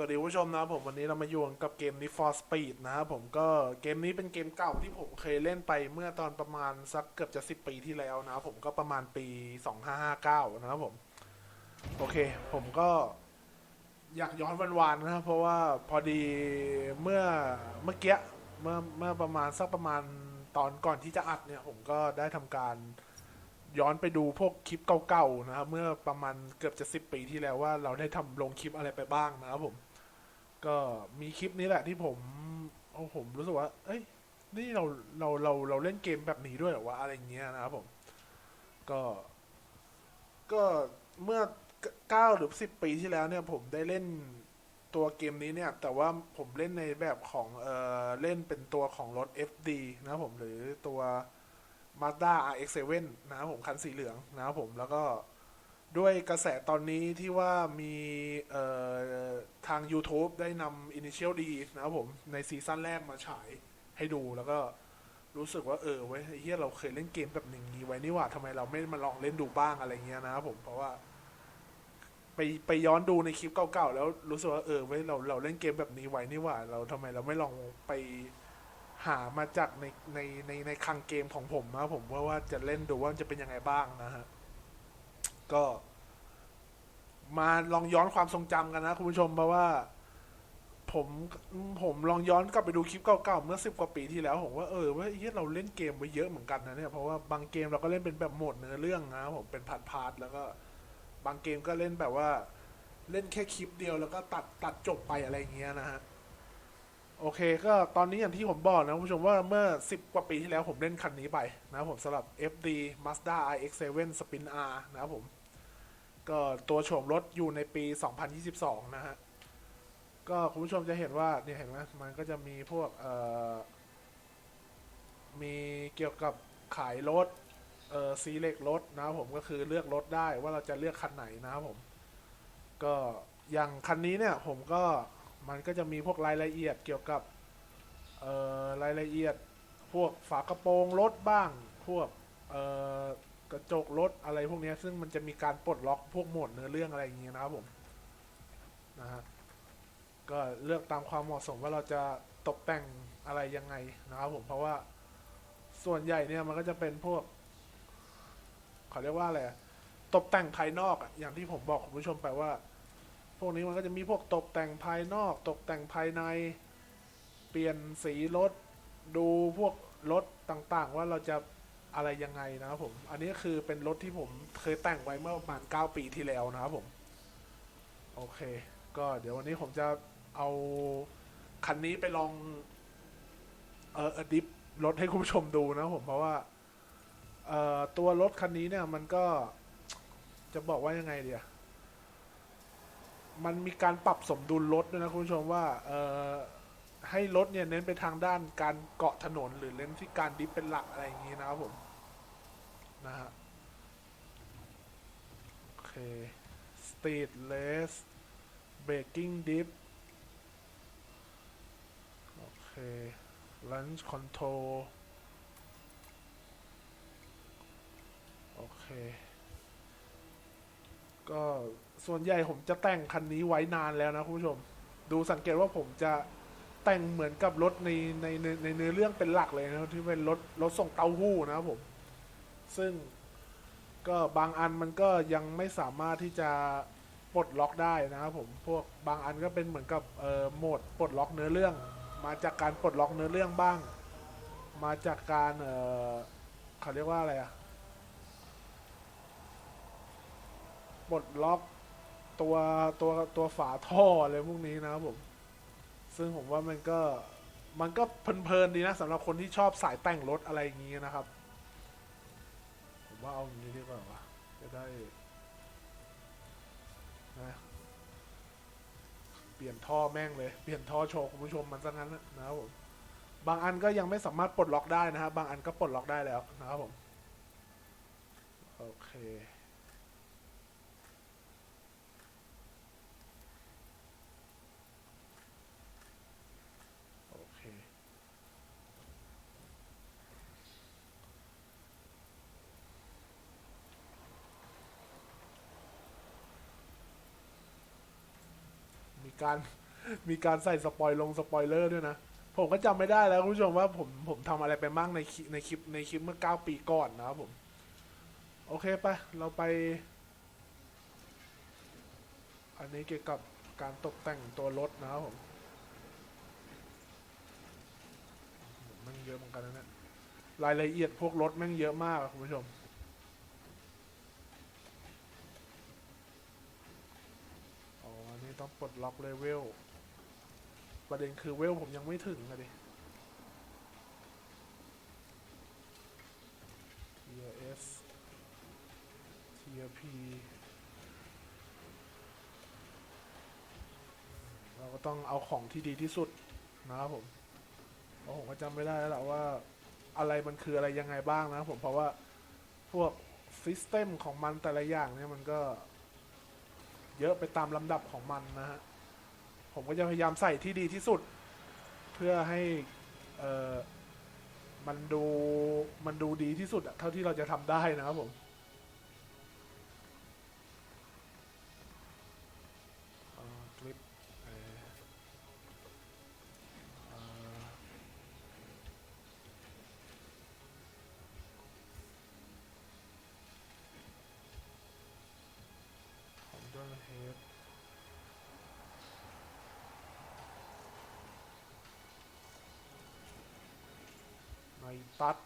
สวัสดีผู้ชมนะครับผมวันนี้เรามาอยู่กับเกม Need for Speed นะครับผมก็เกมนี้เป็นเกมเก่าที่ผมเคยเล่นไปเมื่อตอนประมาณสักเกือบจะ 10 ปีที่แล้วนะผมก็ประมาณปี 2559 นะครับผม โอเค ผมก็อยากย้อนวันวานนะครับเพราะว่าพอดีเมื่อเมื่อกี้เมื่อเมื่อประมาณสักประมาณตอนก่อนที่จะอัดเนี่ย ผมก็ได้ทำการย้อนไปดูพวกคลิปเก่าๆนะครับเมื่อประมาณเกือบจะสิบปีที่แล้วว่าเราได้ทำลงคลิปอะไรไปบ้างนะครับผม ก็มีคลิปนี้แหละที่ผมโอ้ผมรู้สึกว่า เอ้ย นี่เราเราเราเราเล่นเกมแบบนี้ด้วยเหรอวะอะไรเงี้ยนะครับผม ก็ ก็เมื่อเก้าหรือสิบปีที่แล้วเนี่ย ผมได้เล่นตัวเกมนี้เนี่ย แต่ว่าผมเล่นในแบบของเออเล่นเป็นตัวของรถ FD นะครับผมหรือตัว Mazda RX-7 นะครับผมคันสีเหลืองนะครับผมแล้วก็ ด้วยกระแสตอนนี้ที่ว่ามีทาง YouTube ได้นำ Initial D นะครับผม ในซีซั่นแรกมาฉายให้ดูแล้วก็รู้สึกว่าเออเว้ยเฮียเราเคยเล่นเกมแบบหนึ่งนี้ไว้นี่หว่าทำไมเราไม่มาลองเล่นดูบ้างอะไรเงี้ยนะครับผมเพราะว่า ไปไปย้อนดูในคลิปเก่าๆแล้วรู้สึกว่าเออเว้ยเราเราเล่นเกมแบบนี้ไว้นี่หว่า เราทำไมเราไม่ลองไปหามาจากในในในในคลังเกมของผมนะครับผมว่าว่าจะเล่นดูว่าจะเป็นยังไงบ้างนะฮะ ก็ มาลองย้อนความทรงจำกันนะคุณผู้ชมเพราะว่า ผมผมลองย้อนกลับไปดูคลิปเก่าๆเมื่อสิบกว่าปีที่แล้วผมว่าเออว่าเฮ้ยเราเล่นเกมไว้เยอะเหมือนกันนะเนี่ยเพราะว่าบางเกมเราก็เล่นเป็นแบบโหมดเนื้อเรื่องนะผมเป็นพาร์ทพาร์ทแล้วก็ บางเกมก็เล่นแบบว่า เล่นแค่คลิปเดียวแล้วก็ตัดตัดจบไปอะไรอย่างเงี้ยนะฮะโอเคก็ตอนนี้อย่างที่ผมบอกนะคุณผู้ชมว่าเมื่อ 10 กว่าปีที่แล้วผมเล่นคันนี้ไปนะผมสำหรับ FD Mazda iX7 Spin R นะครับผม ก็ตัวโฉมรถอยู่ในปี 2022 นะฮะ ก็คุณผู้ชมจะเห็นว่าเนี่ยเห็นไหมมันก็จะมีพวกเอ่อมีเกี่ยวกับขายรถเอ่อซีเล็กรถนะผมก็คือเลือกรถได้ว่าเราจะเลือกคันไหนนะครับผม ก็อย่างคันนี้เนี่ยผมก็มันก็จะมีพวกรายละเอียดเกี่ยวกับเอ่อรายละเอียดพวกฝากระโปรงรถบ้าง พวกเอ่อ กระจกรถอะไรพวกนี้ซึ่งมันจะมีการปลดล็อกพวกโหมดเนื้อเรื่องอะไรอย่างเงี้ยนะครับผมนะฮะก็เลือกตามความเหมาะสมว่าเราจะตกแต่งอะไรยังไงนะครับผมเพราะว่าส่วนใหญ่เนี่ยมันก็จะเป็นพวกเขาเรียกว่าอะไรอะตกแต่งภายนอกอย่างที่ผมบอกคุณผู้ชมไปว่า พวกนี้มันก็จะมีพวกตกแต่งภายนอก ตกแต่งภายใน เปลี่ยนสีรถดูพวกรถต่างๆ ว่าเราจะ อะไรยังไงนะครับผม อันนี้คือเป็นรถที่ผมเคยแต่งไว้เมื่อประมาณ 9 ปีที่แล้วนะครับผม โอเค ก็เดี๋ยววันนี้ผมจะเอาคันนี้ไปลอง เออดิฟรถให้คุณผู้ชมดูนะครับผมเพราะว่า เอ่อตัวรถคันนี้เนี่ยมันก็จะบอกว่ายังไงเดียมันมีการปรับสมดุลรถด้วยนะคุณผู้ชมว่า เอ่อให้รถเนี่ยเน้นไปทางด้านการเกาะถนนหรือเน้นที่การดิฟเป็นหลักอะไรอย่างนี้นะครับผม นะฮะ โอเค Street Race Braking Dip โอเค Launch Control โอเค ก็ส่วนใหญ่ผมจะแต่งคันนี้ไว้นานแล้วนะคุณผู้ชม ดูสังเกตว่าผมจะแต่งเหมือนกับรถในในในในเนื้อเรื่องเป็นหลักเลยนะที่เป็นรถรถส่งเต้าหู้นะครับผม ซึ่งก็บางอันมันก็ยังไม่สามารถที่จะปลดล็อกได้นะครับผมพวกบางอันก็เป็นเหมือนกับเอ่อโหมดปลดล็อกเนื้อเรื่อง มาจากการปลดล็อกเนื้อเรื่องบ้าง มาจากการเอ่อเขาเรียกว่าอะไรอะปลดล็อกตัวตัวตัวฝาท่ออะไรพวกนี้นะครับผม ซึ่งผมว่ามันก็มันก็เพลินๆดีนะสำหรับคนที่ชอบสายแต่งรถอะไรอย่างนี้นะครับ ผมว่าเอาอย่างนี้ดีกว่าวะจะได้นะเปลี่ยนท่อแม่งเลย เปลี่ยนท่อโชว์คุณผู้ชมมันซะงั้นนะนะครับผม บางอันก็ยังไม่สามารถปลดล็อกได้นะครับ บางอันก็ปลดล็อกได้แล้วนะครับผม โอเค โอเค มี การมีการใส่สปอยลงสปอยเลอร์ด้วยนะ ผมก็จำไม่ได้แล้วคุณผู้ชมว่าผมผมทำอะไรไปบ้างในคลิปในคลิปในคลิปเมื่อ9ปีก่อนนะครับผม โอเคไปเราไป อันนี้เกี่ยวกับการตกแต่งตัวรถนะครับผมมันเยอะเหมือนกันนะเนี่ยรายละเอียดพวกรถแม่งเยอะมากคุณผู้ชม อ๋อ อันนี้ ต้องปลดล็อกเลเวล ประเด็นคือเวลผมยังไม่ถึงอะดิ Tier S Tier P เราก็ต้องเอาของที่ดีที่สุดนะครับผมเพราะผมก็จำไม่ได้แล้วแหละว่าอะไรมันคืออะไรยังไงบ้างนะครับผมเพราะว่าพวกซิสเต็มของมันแต่ละอย่างเนี่ยมันก็ เยอะไปตามลำดับของมันนะฮะ ผมก็จะพยายามใส่ที่ดีที่สุด เพื่อให้เออมันดูมันดูดีที่สุดอะเท่าที่เราจะทำได้นะครับผม ตัด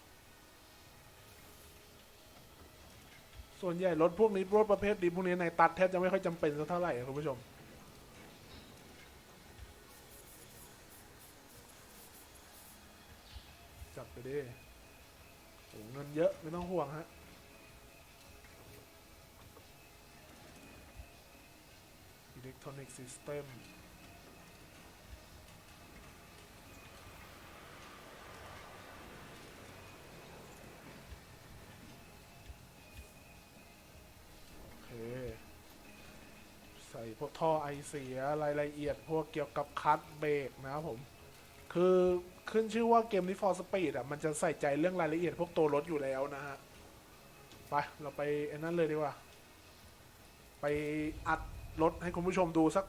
ส่วนใหญ่รถพวกนี้รถประเภทดีพวกนี้ในตัดแทบจะไม่ค่อยจำเป็นสักเท่าไหร่คุณผู้ชม จัดไปดิโหเงินเยอะไม่ต้องห่วงฮะอิเล็กทรอนิกส์ซิสเต็ม โอเค ใส่พ วกท่อไอเสียรายละเอียด พวกเกี่ยวกับคัตเบรกนะครับผม คือขึ้นชื่อว่าเกมนี้ For Speed อะมันจะใส่ใจเรื่องรายละเอียดพวกตัวรถอยู่แล้วนะฮะ ไป เราไปอนั่นเลยดีกว่า ไปอัดรถให้คุณผู้ชมดูสัก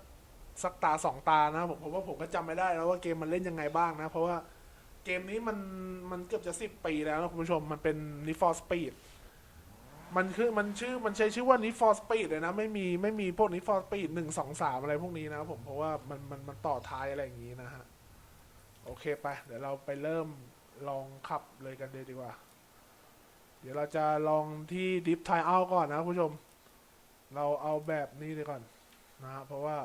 สักตาสองตานะผมเพราะว่าผมก็จำไม่ได้แล้วว่าเกมมันเล่นยังไงบ้างนะ เพราะว่าเกมนี้มันมันเกือบจะสิบปีแล้วนะคุณผู้ชมมันเป็น Need for Speed มันคือมันชื่อมันใช้ชื่อว่า Need for Speed เลยนะ ไม่มีไม่มีพวก Need for Speed หนึ่งสองสามอะไรพวกนี้นะผมเพราะว่ามันมันมันต่อท้ายอะไรอย่างนี้นะฮะ โอเคไป เดี๋ยวเราไปเริ่มลองขับเลยกันเลยดีกว่า เดี๋ยวเราจะลองที่ดิฟทายเอาก่อนนะคุณผู้ชม เราเอาแบบนี้เลยก่อนนะฮะเพราะว่า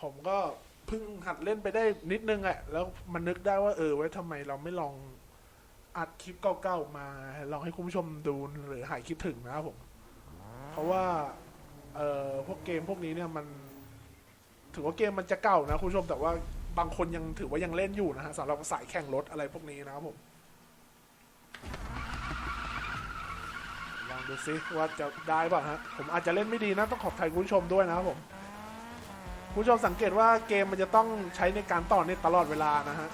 ผมก็เพิ่งหัดเล่นไปได้นิดนึงอะแล้วมันนึกได้ว่าเออไว้ทำไมเราไม่ลอง อัดคลิปเก่าๆมาลองให้คุณผู้ชมดูหรือหายคิดถึงนะครับผม เพราะว่าเอ่อพวกเกมพวกนี้เนี่ยมัน ถือว่าเกมมันจะเก่านะคุณผู้ชมแต่ว่าบางคนยังถือว่ายังเล่นอยู่นะฮะสำหรับสายแข่งรถอะไรพวกนี้นะครับผมลองดูซิว่าจะได้ป่ะฮะผมอาจจะเล่นไม่ดีนะต้องขอบใจคุณผู้ชมด้วยนะครับผมคุณผู้ชมสังเกตว่าเกมมันจะต้องใช้ในการต่อเน็ตตลอดเวลานะฮะ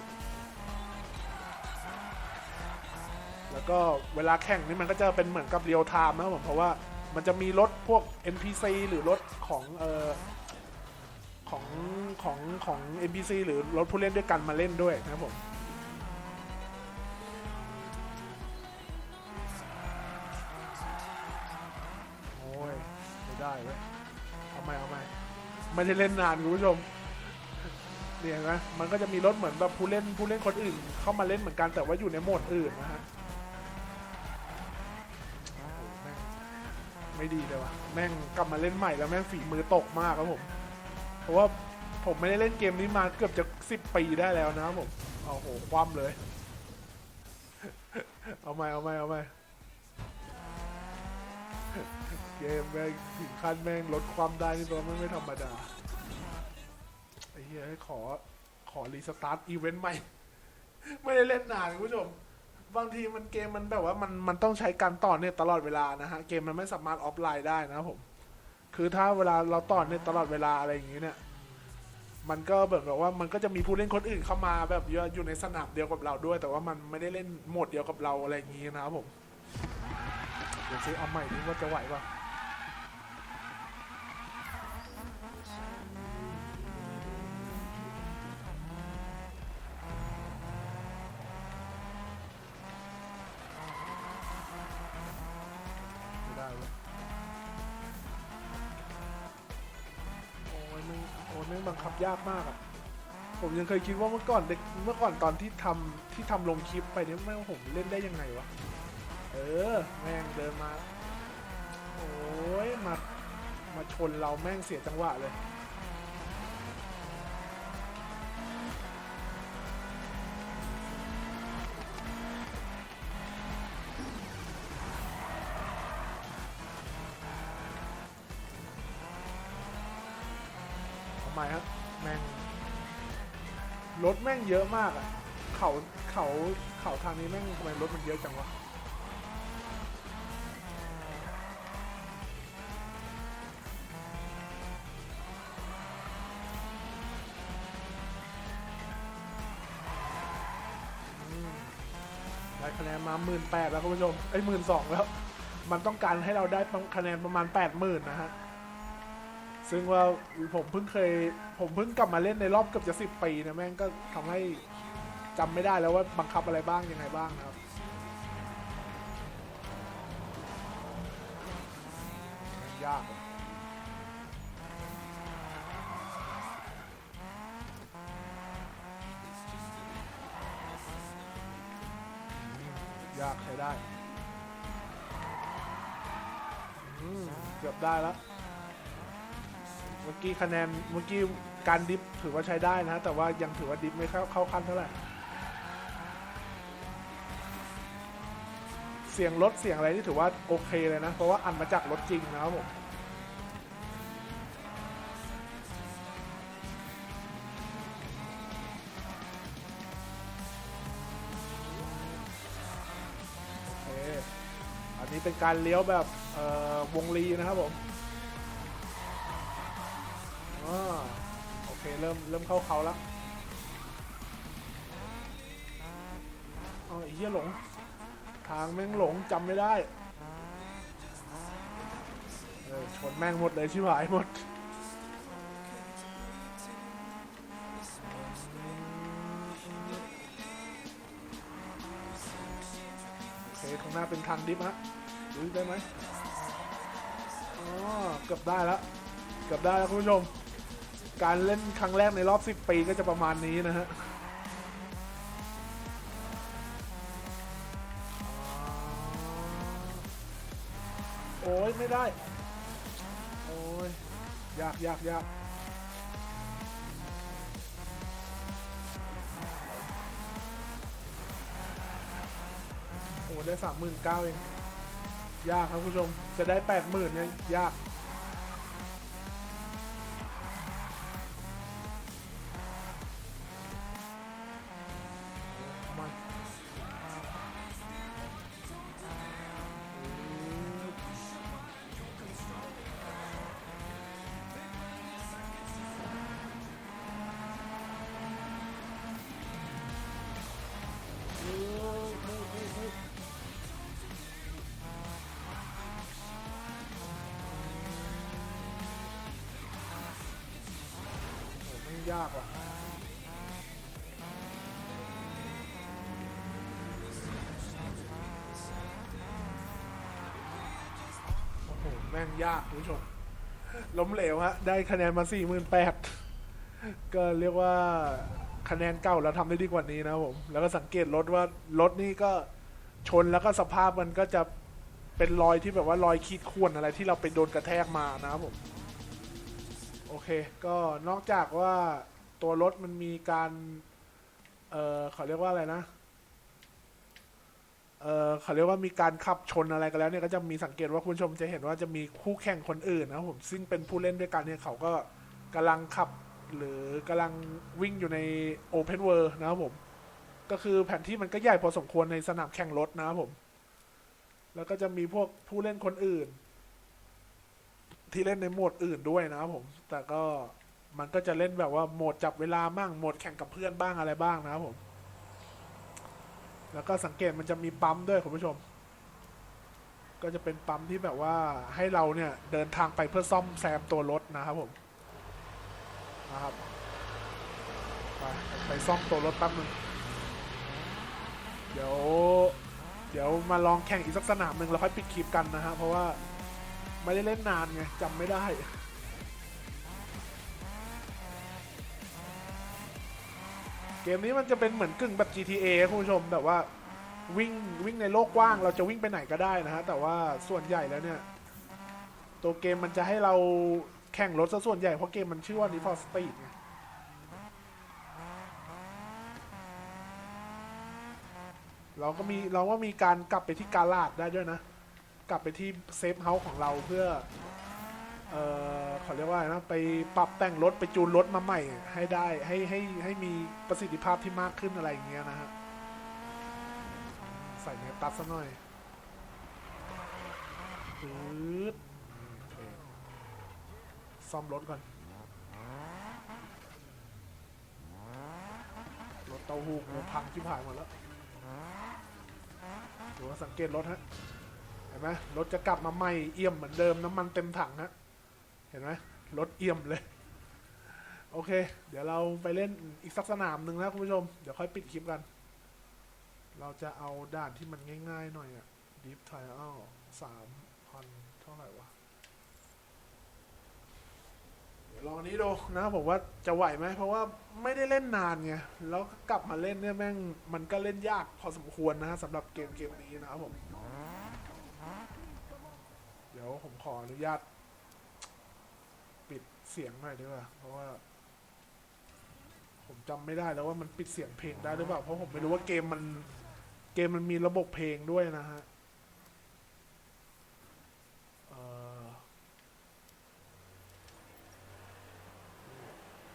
แล้วก็เวลาแข่งนี่มันก็จะเป็นเหมือนกับเรียลไทม์นะครับผมเพราะว่ามันจะมีรถพวก NPC หรือรถของเอ่อของของของ NPC หรือรถผู้เล่นด้วยกันมาเล่นด้วยนะครับผมโอ้ยไม่ได้เว้ยเอาใหม่เอาใหม่ไม่ได้เล่นนานคุณผู้ชมเนี่ยเห็นไหมมันก็จะมีรถเหมือนแบบผู้เล่นผู้เล่นคนอื่น เข้ามาเล่นเหมือนกันแต่ว่าอยู่ในโหมดอื่นนะฮะ ไม่ดีเลยว่ะแม่งกลับมาเล่นใหม่แล้วแม่งฝีมือตกมากครับผม เพราะว่าผมไม่ได้เล่นเกมนี้มาเกือบจะสิบปีได้แล้วนะผมโอ้โหคว่ำเลย เอาใหม่เอาใหม่เอาใหม่เกมแม่งถึงขั้นแม่งลดความได้นี่ตัวไม่ไม่ธรรมดาไอ้เหี้ยขอขอรีสตาร์ทอีเวนต์ใหม่ ไม่ได้เล่นนานคุณผู้ชม บางทีมันเกมมันแบบว่ามันมันต้องใช้การต่อเนี่ยตลอดเวลานะฮะ เกมมันไม่สามารถออฟไลน์ได้นะผม คือถ้าเวลาเราต่อเนี่ยตลอดเวลาอะไรอย่างนี้เนี่ย มันก็แบบแบบว่ามันก็จะมีผู้เล่นคนอื่นเข้ามาแบบเยอะอยู่ในสนามเดียวกับเราด้วย แต่ว่ามันไม่ได้เล่นโหมดเดียวกับเราอะไรอย่างนี้นะครับผมเดี๋ยวซิเอาใหม่ดิว่าจะไหวปะ ยากมากอะผมยังเคยคิดว่าเมื่อก่อนเด็กเมื่อก่อนตอนที่ทำที่ทำลงคลิปไปเนี่ยแม่งผมเล่นได้ยังไงวะ เออ แม่งเดินมา โอ้ยมา มาชนเราแม่งเสียจังหวะเลย รถแม่งเยอะมากอะเขาเขาเขาทางนี้แม่งทำไมรถมันเยอะจังวะได้คะแนนมาหมื่นแปดแล้วคุณผู้ชมไอ้หมื่นสองแล้ว มันต้องการให้เราได้คะแนนประมาณแปดหมื่นนะฮะ ซึ่งว่าผมเพิ่งเคย ผมเพิ่งกลับมาเล่นในรอบเกือบจะสิบปีนะแม่งก็ทำให้จำไม่ได้แล้วว่าบังคับอะไรบ้างยังไงบ้างนะครับ ยากยากใช้ได้ เกือบได้แล้ว กี้คะแนนเมื่อกี้การดิฟถือว่าใช้ได้นะ แต่ว่ายังถือว่าดิฟไม่เข้าเข้าขั้นเท่าไหร่ เสียงรถเสียงอะไรที่ถือว่าโอเคเลยนะ เพราะว่าอันมาจากรถจริงนะครับผมโอเคอันนี้เป็นการเลี้ยวแบบวงลีนะครับผม เริ่มเริ่มเข้าเขาแล้วอ๋ออ้เหี้ยหลง ทางแม่งหลงจำไม่ได้เออชนแม่งหมดเลยชิบหายหมดโอเคข้างหน้าเป็นทางดิฟฮะดูได้ไหมอ๋อเกือบได้แล้วเกือบได้แล้วคุณผู้ชม การเล่นครั้งแรกในรอบ 10 ปีก็จะประมาณนี้นะฮะโอ้ยไม่ได้ โอ้ยยากยากยากโอ้ได้สามหมื่นเก้าเอง ยากครับคุณผู้ชม จะได้แปดหมื่นเนี่ยยากากว่ะโอ้โหแม่งยากคุณผู้ชม ล้มเหลวฮะ ได้คะแนนมาสี่หมื่นแปดก็เรียกว่าคะแนนเก่าเราทำได้ดีกว่านี้นะผม แล้วก็สังเกตรถว่ารถนี่ก็ชนแล้วก็สภาพมันก็จะเป็นรอยที่แบบว่ารอยขีดข่วนอะไรที่เราไปโดนกระแทกมานะครับผม เค ก็นอกจากว่าตัวรถมันมีการ เอ่อเขาเรียกว่าอะไรนะ เอ่อเขาเรียกว่ามีการขับชนอะไรกันแล้วเนี่ยก็จะมีสังเกตว่าคุณผู้ชมจะเห็นว่าจะมีคู่แข่งคนอื่นนะครับผมซึ่งเป็นผู้เล่นด้วยกันเนี่ยเขาก็กำลังขับหรือกำลังวิ่งอยู่ใน Open World นะครับผม ก็คือแผนที่มันก็ใหญ่พอสมควรในสนามแข่งรถนะครับผม แล้วก็จะมีพวกผู้เล่นคนอื่น ที่เล่นในโหมดอื่นด้วยนะครับผม แต่ก็มันก็จะเล่นแบบว่าโหมดจับเวลาบ้างโหมดแข่งกับเพื่อนบ้างอะไรบ้างนะครับผม แล้วก็สังเกตมันจะมีปั๊มด้วยคุณผู้ชม ก็จะเป็นปั๊มที่แบบว่าให้เราเนี่ยเดินทางไปเพื่อซ่อมแซมตัวรถนะครับผมนะครับไปไปซ่อมตัวรถแป๊บนึงเดี๋ยว เดี๋ยวมาลองแข่งอีกสักสนามหนึ่งแล้วค่อยปิดคลิปกันนะฮะเพราะว่า ไม่ได้เล่นนานไงจำไม่ได้ เกมนี้มันจะเป็นเหมือนกึ่งแบบ GTA คุณผู้ชมแบบว่าวิ่งวิ่งในโลกกว้างเราจะวิ่งไปไหนก็ได้นะฮะ แต่ว่าส่วนใหญ่แล้วเนี่ย ตัวเกมมันจะให้เราแข่งรถซะส่วนใหญ่ เพราะเกมมันชื่อว่า Need for Speed ไงเราก็มีเราก็มีการกลับไปที่กาลาดได้ด้วยนะ กลับไปที่เซฟเฮาส์ของเราเพื่อ เออเขาเรียกว่าอะไรนะ ไปปรับแต่งรถไปจูนรถมาใหม่ ให้ได้ให้ให้ให้มีประสิทธิภาพที่มากขึ้นอะไรอย่างเงี้ยนะฮะ ใส่เนตัสซะหน่อยปื๊ดซ่อมรถก่อน รถเต้าหู้กูพังที่ผ่านหมดแล้วดูว่าสังเกตรถฮะ ห็นไหมรถจะกลับมาใหม่เอี่ยมเหมือนเดิมน้ำมันเต็มถังฮะเห็นไหมรถเอี่ยมเลย โอเค เดี๋ยวเราไปเล่นอีกสักสนามหนึ่งนะคุณผู้ชม เดี๋ยวค่อยปิดคลิปกัน เราจะเอาด่านที่มันง่ายๆหน่อยอะดิฟไทอัลสามพันเท่าไหร่วะเดี๋ยวลองอันนี้ดูนะผมว่าจะไหวไหมเพราะว่าไม่ได้เล่นนานไงแล้วกลับมาเล่นเนี่ยแม่งมันก็เล่นยากพอสมควรนะฮะสำหรับเกมเกมนี้นะครับผม ดี๋ยวผมขออนุญาต ปิดเสียงหน่อยดีกว่าเพราะว่า ผมจำไม่ได้แล้วว่ามันปิดเสียงเพลงได้หรือเปล่าเพราะผมไม่รู้ว่าเกมมัน เกมมันมีระบบเพลงด้วยนะฮะ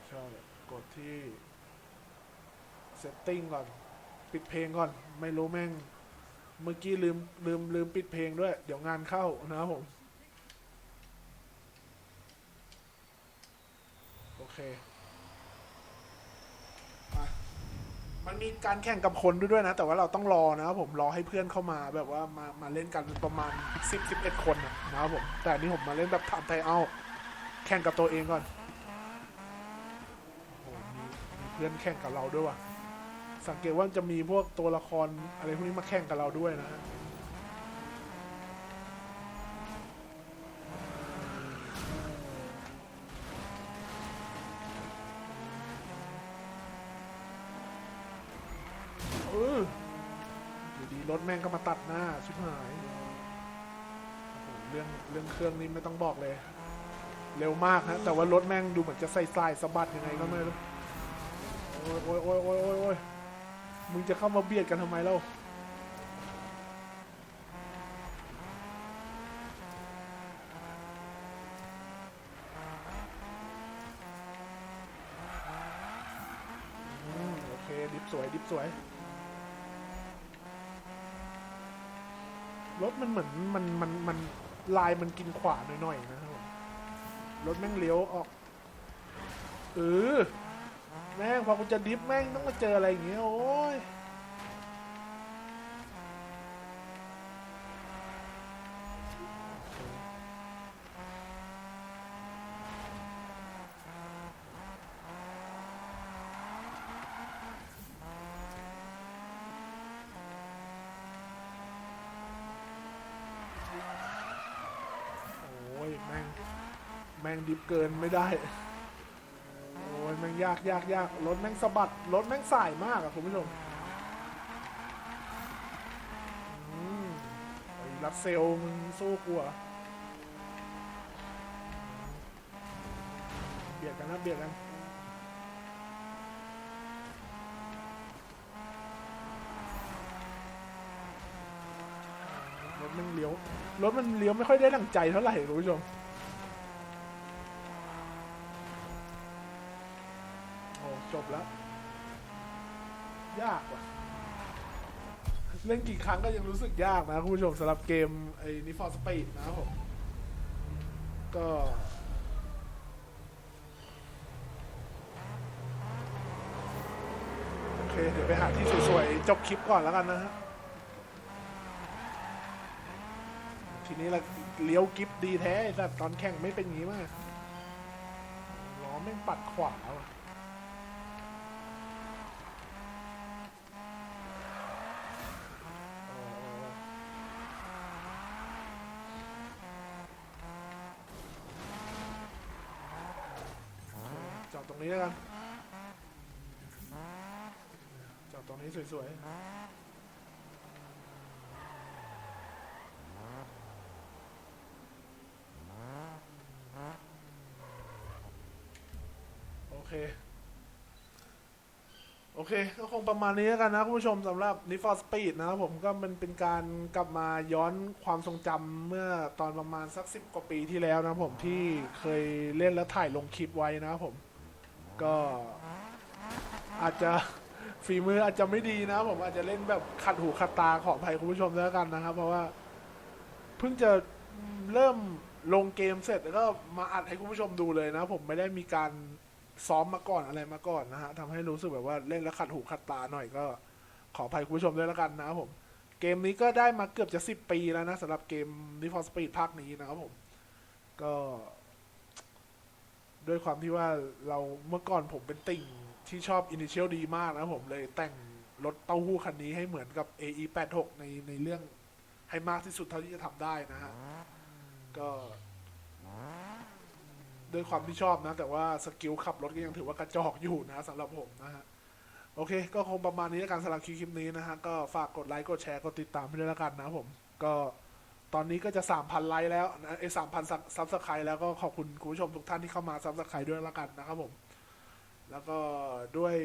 ใช่กดที่ setting ก่อน ปิดเพลงก่อน ไม่รู้แม่ง เมื่อกี้ลืมลืมลืมปิดเพลงด้วย เดี๋ยวงานเข้านะครับผม โอเคมันมีการแข่งกับคนด้วยด้วยนะ แต่ว่าเราต้องรอนะครับผมรอให้เพื่อนเข้ามาแบบว่ามามาเล่นกันประมาณสิบสิบเอ็ดคนนะครับผม แต่นี่ผมมาเล่นแบบทำไทเอา แข่งกับตัวเองก่อนโอ้โหมีเพื่อนแข่งกับเราด้วยว่ะ สังเกตว่าจะมีพวกตัวละครอะไรพวกนี้มาแข่งกับเราด้วยนะฮะเอออยู่ดีรถแม่งก็มาตัดหน้า ชิบหายโอ้โหเรื่องเรื่องเครื่องนี้ไม่ต้องบอกเลย เร็วมากฮะแต่ว่ารถแม่งดูเหมือนจะใส่สายสะบัดยังไงก็ไม่รู้โอ้ยโอ้ยโอ้ยโอ้ยโอ้ยโอ้ย มึงจะเข้ามาเบียดกันทำไมเล่าโอเค ดิฟสวย ดิฟสวย รถมันเหมือนมันมันมันลายมันกินขวาหน่อยๆนะครับผมรถแม่งเลี้ยวออกเออแม่งพอกูจะดิฟแม่งต้องมาเจออะไรอย่างเงี้ยโอ้ยโอ้ยแม่ง แม่งดิฟเกินไม่ได้ โอ้ยแม่งยากยากยากรถแม่งสะบัดรถแม่งสายมากอะคุณผู้ชมอืมไอรัดเซลมึงสู้กูเหรอเบียดกันนะเบียดกันรถม่งเลี้ยวรถมันเลี้ยวไม่ค่อยได้ดังใจเท่าไหร่คุณผู้ชม โอ้ จบแล้ว ยากว่ะ เล่นกี่ครั้งก็ยังรู้สึกยากนะคุณผู้ชมสำหรับเกมไอ้นี่ฟอร์สปีดนะครับผม ก็ โอเค เดี๋ยวไปหาที่สวยๆ จบคลิปก่อนแล้วกันนะฮะ ทีนี้ละเลี้ยวกิฟดีแท้ไอ้สัตว์ตอนแข่งไม่เป็นอย่างงี้มากล้อแม่งปัดขวาว่ะ จอดตรง นี้แล้วกันตรงนี้สวยๆ โอเค โอเค ก็คงประมาณนี้แล้วกันนะคุณผู้ชมสำหรับ Need for Speed นะครับผมก็มันเป็นการกลับมาย้อนความทรงจำเมื่อตอนประมาณสักสิบกว่าปีที่แล้วนะผมที่เคยเล่นแล้วถ่ายลงคลิปไว้นะครับผม ก็อาจจะฝีมืออาจจะไม่ดีนะ ผมอาจจะเล่นแบบขัดหูขัดตาขออภัยคุณผู้ชมด้วยแล้วกันนะครับ เพราะว่าเพิ่งจะเริ่มลงเกมเสร็จแล้วก็มาอัดให้คุณผู้ชมดูเลยนะ ผมไม่ได้มีการซ้อมมาก่อนอะไรมาก่อนนะฮะทำให้รู้สึกแบบว่าเล่นแล้วขัดหูขัดตาหน่อยก็ขออภัยคุณผู้ชมด้วยแล้วกันนะครับผม เกมนี้ก็ได้มาเกือบจะสิบปีแล้วนะสำหรับเกม Need for Speed ภาคนี้นะครับผม ก็ ด้วยความที่ว่าเราเมื่อก่อนผมเป็นติ่งที่ชอบ Initial D มากนะผมเลยแต่งรถเต้าหู้คันนี้ให้เหมือนกับ AE 8 6 ในในเรื่องให้มากที่สุดเท่าที่จะทำได้นะฮะ ก็ด้วยความที่ชอบนะ แต่ว่าสกิลขับรถก็ยังถือว่ากระจอกอยู่นะสำหรับผมนะฮะ โอเค ก็คงประมาณนี้แล้วกันสำหรับคลิปนี้นะฮะ ก็ฝากกดไลค์ กดแชร์ กดติดตามไปด้วยแล้วกันนะผม ก็ ตอนนี้ก็จะสามพันไลค์แล้วไอ้สามพันซับสไครต์แล้วก็ขอบคุณคุณผู้ชมทุกท่านที่เข้ามาซับสไครต์ด้วยแล้วกันนะครับผม แล้วก็ด้วย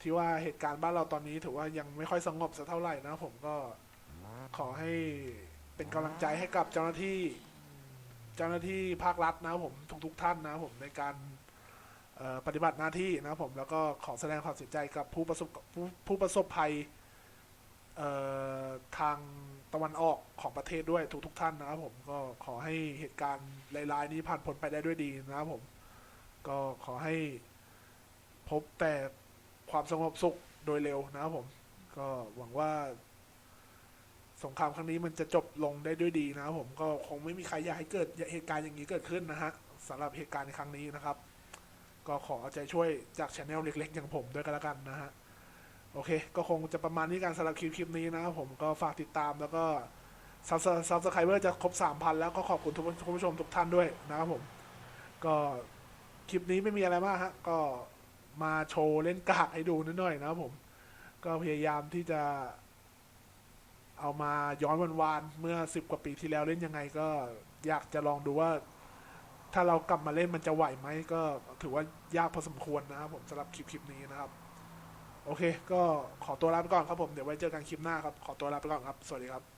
ที่ว่าเหตุการณ์บ้านเราตอนนี้ถือว่ายังไม่ค่อยสงบสักเท่าไหร่นะผมก็ขอให้เป็นกำลังใจให้กับเจ้าหน้าที่ เจ้าหน้าที่ภาครัฐนะผมทุกๆท่านนะผมในการปฏิบัติหน้าที่นะผมแล้วก็ขอแสดงความเสียใจกับผู้ประสบผู้ผู้ประสบภัยทาง ตะวันออกของประเทศด้วยทุกๆท่านนะครับผมก็ขอให้เหตุการณ์ร้ายๆนี้ผ่านพ้นไปได้ด้วยดีนะครับผม ก็ขอให้พบแต่ความสงบสุขโดยเร็วนะครับผม ก็หวังว่าสงครามครั้งนี้มันจะจบลงได้ด้วยดีนะครับผมก็คงไม่มีใครอยากให้เกิดเหตุการณ์อย่างนี้เกิดขึ้นนะฮะสำหรับเหตุการณ์ในครั้งนี้นะครับ ก็ขอเอาใจช่วยจากช anel เล็กๆอย่างผมด้วยกันแล้วกันนะฮะ โอเค ก็คงจะประมาณนี้การสำหรับคลิปคลิปนี้นะครับผมก็ฝากติดตามแล้วก็ซับซับสไครเบอร์จะครบ 3,000 แล้วก็ขอบคุณทุกคุณผู้ชมทุกท่านด้วยนะครับผม ก็คลิปนี้ไม่มีอะไรมากฮะ ก็มาโชว์เล่นกากให้ดูนิดหน่อยนะครับผม ก็พยายามที่จะเอามาย้อนวันวานเมื่อสิบกว่าปีที่แล้วเล่นยังไงก็อยากจะลองดูว่า ถ้าเรากลับมาเล่นมันจะไหวไหมก็ถือว่ายากพอสมควรนะครับผมสำหรับคลิปคลิปนี้นะครับ โอเค ก็ขอตัวลาไปก่อนครับผม เดี๋ยวไว้เจอกันคลิปหน้าครับ ขอตัวลาไปก่อนครับ สวัสดีครับ